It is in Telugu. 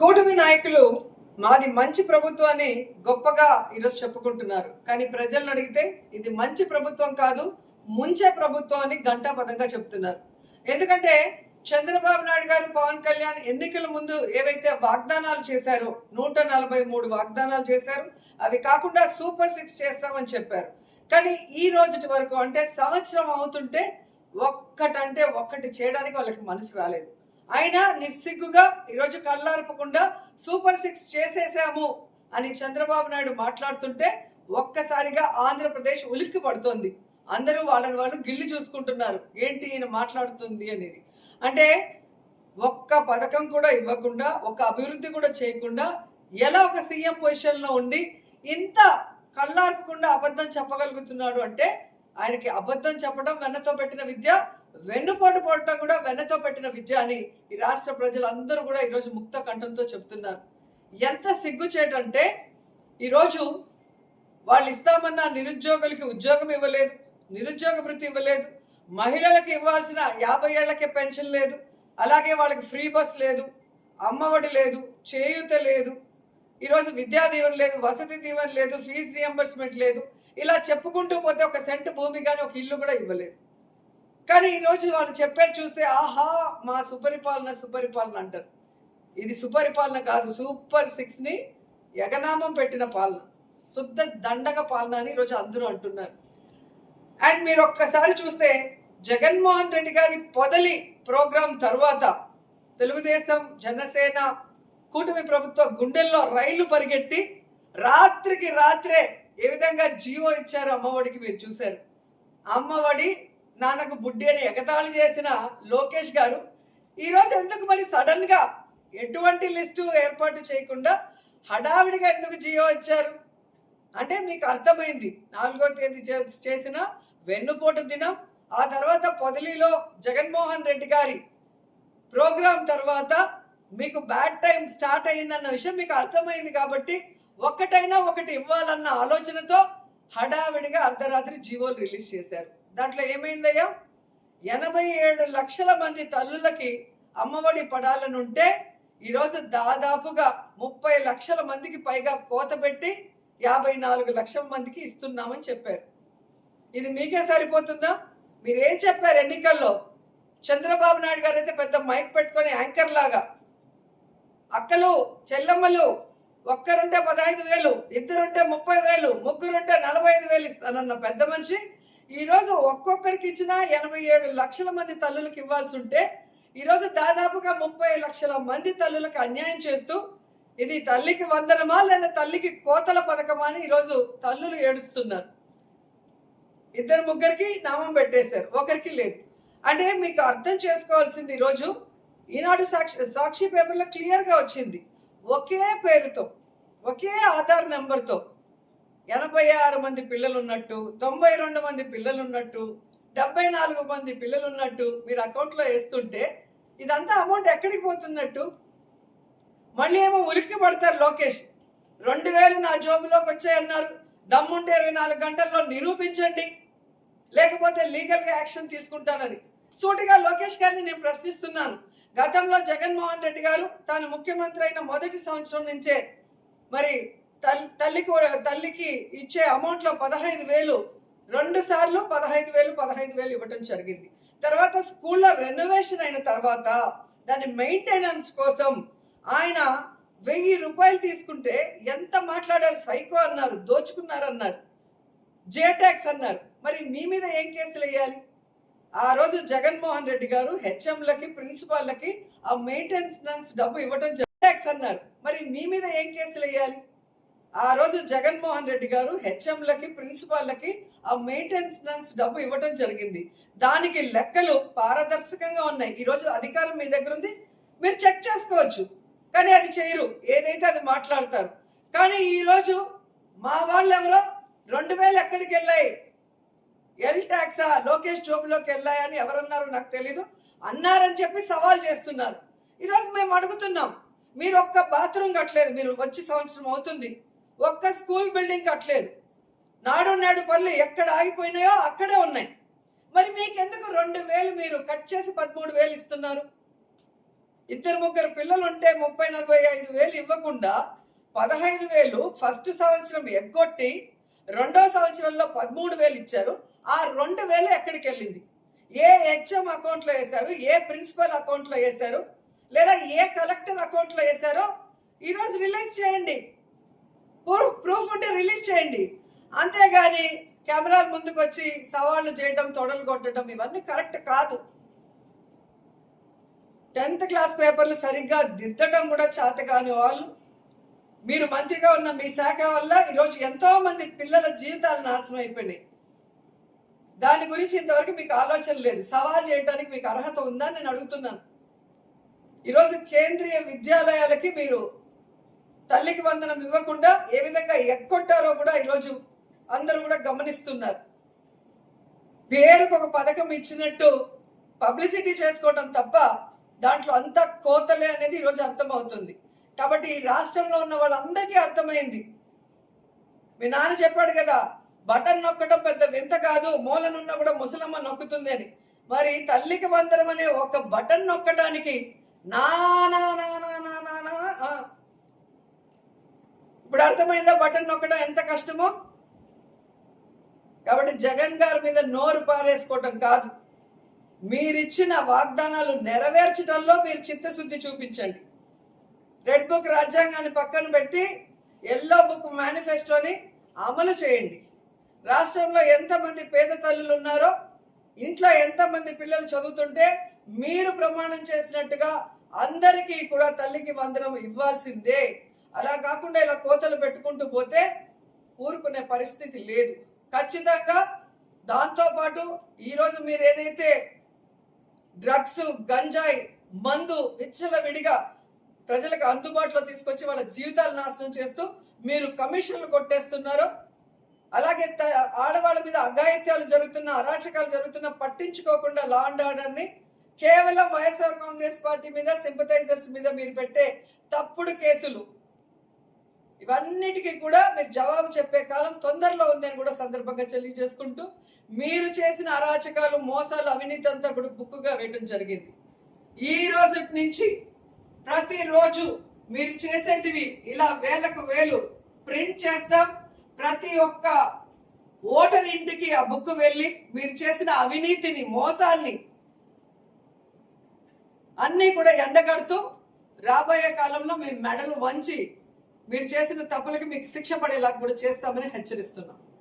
కూటమి నాయకులు మాది మంచి ప్రభుత్వాన్ని గొప్పగా ఈరోజు చెప్పుకుంటున్నారు. కానీ ప్రజలను అడిగితే ఇది మంచి ప్రభుత్వం కాదు ముంచే ప్రభుత్వం అని ఘంటాపదంగా చెప్తున్నారు. ఎందుకంటే చంద్రబాబు నాయుడు గారు పవన్ కళ్యాణ్ ఎన్నికల ముందు ఏవైతే వాగ్దానాలు చేశారో నూట నలభై మూడు వాగ్దానాలు చేశారు అవి కాకుండా సూపర్ సిక్స్ చేస్తామని చెప్పారు. కానీ ఈ రోజుటి వరకు అంటే సంవత్సరం అవుతుంటే ఒక్కటంటే ఒక్కటి చేయడానికి వాళ్ళకి మనసు రాలేదు. ఆయన నిస్సిగ్గుగా ఈరోజు కళ్ళార్పకుండా సూపర్ సిక్స్ చేసేసాము అని చంద్రబాబు నాయుడు మాట్లాడుతుంటే ఒక్కసారిగా ఆంధ్రప్రదేశ్ ఉలిక్కి పడుతోంది అందరూ వాళ్ళని వాళ్ళు గిల్లి చూసుకుంటున్నారు. ఏంటి ఈయన మాట్లాడుతుంది అనేది. అంటే ఒక్క పథకం కూడా ఇవ్వకుండా ఒక అభివృద్ధి కూడా చేయకుండా ఎలా ఒక సీఎం పొజిషన్లో ఉండి ఇంత కళ్ళార్పకుండా అబద్ధం చెప్పగలుగుతున్నాడు అంటే ఆయనకి అబద్ధం చెప్పడం వెన్నతో పెట్టిన విద్య వెన్నుపోటు పడటం కూడా వెన్నతో పెట్టిన విద్య అని ఈ రాష్ట్ర ప్రజలందరూ కూడా ఈరోజు ముక్త కంఠంతో చెప్తున్నారు. ఎంత సిగ్గుచేటంటే ఈరోజు వాళ్ళు ఇస్తామన్న నిరుద్యోగులకి ఉద్యోగం ఇవ్వలేదు నిరుద్యోగ వృత్తి ఇవ్వలేదు మహిళలకు ఇవ్వాల్సిన యాభై ఏళ్ళకే పెన్షన్ లేదు అలాగే వాళ్ళకి ఫ్రీ బస్ లేదు అమ్మఒడి లేదు చేయూత లేదు ఈరోజు విద్యా దీవెన లేదు వసతి దీవెన లేదు ఫీజు రియంబర్స్మెంట్ లేదు ఇలా చెప్పుకుంటూ పోతే ఒక సెంటు భూమి కానీ ఒక ఇల్లు కూడా ఇవ్వలేదు. కానీ ఈరోజు వాళ్ళు చెప్పేది చూస్తే ఆహా మా సుపరిపాలన సుపరిపాలన అంటారు. ఇది సుపరిపాలన కాదు సూపర్ సిక్స్ని యగనామం పెట్టిన పాలన. శుద్ధ దండగ పాలన అని ఈరోజు అందరూ అంటున్నారు. అండ్ మీరు ఒక్కసారి చూస్తే జగన్మోహన్ రెడ్డి గారి పొదలి ప్రోగ్రాం తర్వాత తెలుగుదేశం జనసేన కూటమి ప్రభుత్వ గుండెల్లో రైలు పరిగెట్టి రాత్రికి రాత్రే ఏ విధంగా జీవో ఇచ్చారు అమ్మఒడికి మీరు చూశారు. అమ్మఒడి నాన్నకు బుడ్డి అని ఎగతాళి చేసిన లోకేష్ గారు ఈరోజు ఎందుకు మరి సడన్గా ఎటువంటి లిస్టు ఏర్పాటు చేయకుండా హడావిడిగా ఎందుకు జియో ఇచ్చారు? అంటే మీకు అర్థమైంది. నాలుగో తేదీ చేసిన వెన్నుపోటు దినం ఆ తర్వాత పొదిలిలో జగన్మోహన్ రెడ్డి గారి ప్రోగ్రాం తర్వాత మీకు బ్యాడ్ టైం స్టార్ట్ అయిందన్న విషయం మీకు అర్థమైంది కాబట్టి ఒక్కటైనా ఒకటి ఇవ్వాలన్న ఆలోచనతో హడావిడిగా అర్ధరాత్రి జీవోలు రిలీజ్ చేశారు. దాంట్లో ఏమైందయ్యా? ఎనభై ఏడు లక్షల మంది తల్లులకి అమ్మఒడి పడాలనుంటే ఈరోజు దాదాపుగా ముప్పై లక్షల మందికి పైగా కోత పెట్టి యాభై నాలుగు లక్షల మందికి ఇస్తున్నామని చెప్పారు. ఇది మీకే సరిపోతుందా? మీరేం చెప్పారు ఎన్నికల్లో? చంద్రబాబు నాయుడు గారు అయితే పెద్ద మైక్ పెట్టుకొని యాంకర్ లాగా. అక్కలు చెల్లమ్మలు ఒక్కరుంటే పదహైదు వేలు ఇద్దరుంటే ముప్పై వేలు ముగ్గురుంటే నలభై ఐదు వేలు ఇస్తానన్న పెద్ద మనిషి ఈరోజు ఒక్కొక్కరికి ఇచ్చిన ఎనభై ఏడు లక్షల మంది తల్లులకు ఇవ్వాల్సి ఉంటే ఈరోజు దాదాపుగా ముప్పై లక్షల మంది తల్లులకు అన్యాయం చేస్తూ ఇది తల్లికి వందనమా లేదా తల్లికి కోతల పథకమా అని ఈరోజు తల్లులు ఏడుస్తున్నారు. ఇద్దరు ముగ్గురికి నామం పెట్టేశారు ఒకరికి లేదు. అంటే మీకు అర్థం చేసుకోవాల్సింది ఈరోజు ఈనాడు సాక్షి సాక్షి పేపర్లో క్లియర్గా వచ్చింది. ఒకే పేరుతో ఒకే ఆధార్ నెంబర్తో ఎనభై ఆరు మంది పిల్లలు ఉన్నట్టు తొంభై రెండు మంది పిల్లలు ఉన్నట్టు డెబ్బై నాలుగు మంది పిల్లలు ఉన్నట్టు మీరు అకౌంట్లో వేస్తుంటే ఇదంతా అమౌంట్ ఎక్కడికి పోతున్నట్టు? మళ్ళీ ఏమో ఉలిక్కి పడతారు లోకేష్. రెండు వేలు నా జోబులోకి వచ్చాయన్నారు. దమ్ముంటే ఇరవై నాలుగు గంటల్లో నిరూపించండి. లేకపోతే లీగల్గా యాక్షన్ తీసుకుంటానని సూటిగా లోకేష్ గారిని నేను ప్రశ్నిస్తున్నాను. గతంలో జగన్మోహన్ రెడ్డి గారు తాను ముఖ్యమంత్రి అయిన మొదటి సంవత్సరం నుంచే మరి తల్లి తల్లికి తల్లికి ఇచ్చే అమౌంట్లో పదహైదు వేలు రెండు సార్లు పదహైదు వేలు పదహైదు వేలు ఇవ్వటం జరిగింది. తర్వాత స్కూల్లో రెనోవేషన్ అయిన తర్వాత దాని మెయింటెనెన్స్ కోసం ఆయన వెయ్యి రూపాయలు తీసుకుంటే ఎంత మాట్లాడారు? సైకో అన్నారు దోచుకున్నారు అన్నారు జేటాక్స్ అన్నారు. మరి మీ మీద ఏం కేసులు వేయాలి? ఆ రోజు జగన్మోహన్ రెడ్డి గారు హెచ్ఎంలకి ప్రిన్సిపాల్లకి ఆ మెయింటెనెన్స్ డబ్బు ఇవ్వటం జేటాక్స్ అన్నారు. మరి మీ మీద ఏం కేసులు వేయాలి? ఆ రోజు జగన్మోహన్ రెడ్డి గారు హెచ్ఎంలకి ప్రిన్సిపాల్లకి ఆ మెయింటెనెన్స్ డబ్బు ఇవ్వటం జరిగింది. దానికి లెక్కలు పారదర్శకంగా ఉన్నాయి. ఈరోజు అధికారం మీ దగ్గర ఉంది. మీరు చెక్ చేసుకోవచ్చు. కానీ అది చేయరు. ఏదైతే అది మాట్లాడతారు. కానీ ఈరోజు మా వాళ్ళు ఎవరో రెండు వేలు ఎక్కడికి వెళ్ళాయి? ఎల్ ట్యాక్సా లోకేష్ జోబులోకి వెళ్ళాయని ఎవరన్నారు నాకు తెలీదు. అన్నారని చెప్పి సవాల్ చేస్తున్నారు. ఈరోజు మేము అడుగుతున్నాం. మీరు ఒక్క బాత్రూమ్ కట్టలేదు. మీరు వచ్చి సంవత్సరం అవుతుంది. ఒక్క స్కూల్ బిల్డింగ్ కట్టలేదు. నాడు నాడు పనులు ఎక్కడ ఆగిపోయినాయో అక్కడే ఉన్నాయి. మరి మీకెందుకు రెండు వేలు మీరు కట్ చేసి పదమూడు వేలు ఇస్తున్నారు? ఇద్దరు ముగ్గురు పిల్లలు ఉంటే ముప్పై నలభై ఐదు వేలు ఇవ్వకుండా పదహైదు వేలు ఫస్ట్ సంవత్సరం ఎగ్గొట్టి రెండో సంవత్సరంలో పదమూడు వేలు ఇచ్చారు. ఆ రెండు వేలు ఎక్కడికి వెళ్ళింది? ఏ హెచ్ఎం అకౌంట్లో వేశారు? ఏ ప్రిన్సిపల్ అకౌంట్లో వేశారు? లేదా ఏ కలెక్టర్ అకౌంట్లో వేశారో? ఈరోజు రిలీజ్ చేయండి. ప్రూఫ్ ప్రూఫ్ ఉంటే రిలీజ్ చేయండి. అంతేగాని కెమెరాల ముందుకు వచ్చి సవాళ్ళు చేయటం తొడలు కొట్టడం ఇవన్నీ కరెక్ట్ కాదు. టెన్త్ క్లాస్ పేపర్లు సరిగ్గా దిద్దడం కూడా చేత కాని వాళ్ళు. మీరు మంత్రిగా ఉన్న మీ శాఖ వల్ల ఈరోజు ఎంతో మంది పిల్లల జీవితాలు నాశనం అయిపోయినాయి. దాని గురించి ఇంతవరకు మీకు ఆలోచన లేదు. సవాల్ చేయడానికి మీకు అర్హత ఉందని నేను అడుగుతున్నాను. ఈరోజు కేంద్రీయ విద్యాలయాలకి మీరు తల్లికి వందనం ఇవ్వకుండా ఏ విధంగా ఎక్కొట్టారో కూడా ఈరోజు అందరూ కూడా గమనిస్తున్నారు. పేరుకు ఒక పథకం ఇచ్చినట్టు పబ్లిసిటీ చేసుకోవడం తప్ప దాంట్లో అంతా కోతలే అనేది ఈరోజు అర్థమవుతుంది. కాబట్టి ఈ రాష్ట్రంలో ఉన్న వాళ్ళందరికీ అర్థమైంది. మీ నాన్న చెప్పాడు కదా బటన్ నొక్కడం పెద్ద వింత కాదు మూలనున్న కూడా ముసలమ్మ నొక్కుతుంది అని. మరి తల్లికి వందరం అనే ఒక బటన్ నొక్కడానికి నా నా నా నా నా నా ఇప్పుడు అర్థమైందా బటన్ నొక్కడం ఎంత కష్టమో? కాబట్టి జగన్ గారి మీద నోరు పారేసుకోవటం కాదు. మీరిచ్చిన వాగ్దానాలు నెరవేర్చడంలో మీరు చిత్తశుద్ధి చూపించండి. రెడ్ బుక్ రాజ్యాంగాన్ని పక్కన పెట్టి ఎల్లో బుక్ మేనిఫెస్టోని అమలు చేయండి. రాష్ట్రంలో ఎంతమంది పేద తల్లులు ఉన్నారో ఇంట్లో ఎంతమంది పిల్లలు చదువుతుంటే మీరు ప్రమాణం చేసినట్టుగా అందరికీ కూడా తల్లికి వందనం ఇవ్వాల్సిందే. అలా కాకుండా ఇలా కోతలు పెట్టుకుంటూ పోతే ఊరుకునే పరిస్థితి లేదు. ఖచ్చితంగా దాంతోపాటు ఈరోజు మీరు ఏదైతే డ్రగ్స్ గంజాయి మందు విచ్చల విడిగా ప్రజలకు అందుబాటులో తీసుకొచ్చి వాళ్ళ జీవితాలు నాశనం చేస్తూ మీరు కమిషన్లు కొట్టేస్తున్నారు అలాగే త- ఆడవాళ్ళ మీద అఘాయిత్యాలు జరుగుతున్న అరాచకాలు జరుగుతున్న పట్టించుకోకుండా లా అండ్ ఆర్డర్ని కేవలం వైఎస్ఆర్ కాంగ్రెస్ పార్టీ మీద సింపతైజర్స్ మీద మీరు పెట్టే తప్పుడు కేసులు ఇవన్నిటికీ కూడా మీరు జవాబు చెప్పే కాలం తొందరలో ఉందని కూడా సందర్భంగా తెలియజేసుకుంటూ మీరు చేసిన అరాచకాలు మోసాలు అవినీతి అంతా కూడా బుక్కుగా వేయడం జరిగింది. ఈ రోజు నుంచి ప్రతిరోజు మీరు చేసేటివి ఇలా వేలకు వేలు ప్రింట్ చేస్తాం. ప్రతి ఒక్క ఓటర్ ఇంటికి ఆ బుక్ వెళ్ళి మీరు చేసిన అవినీతిని మోసాన్ని అన్నీ కూడా ఎండగడుతూ రాబోయే కాలంలో మీ మెడలు వంచి మీరు చేసిన తప్పులకి మీకు శిక్ష పడేలా కూడా చేస్తామని హెచ్చరిస్తున్నాం.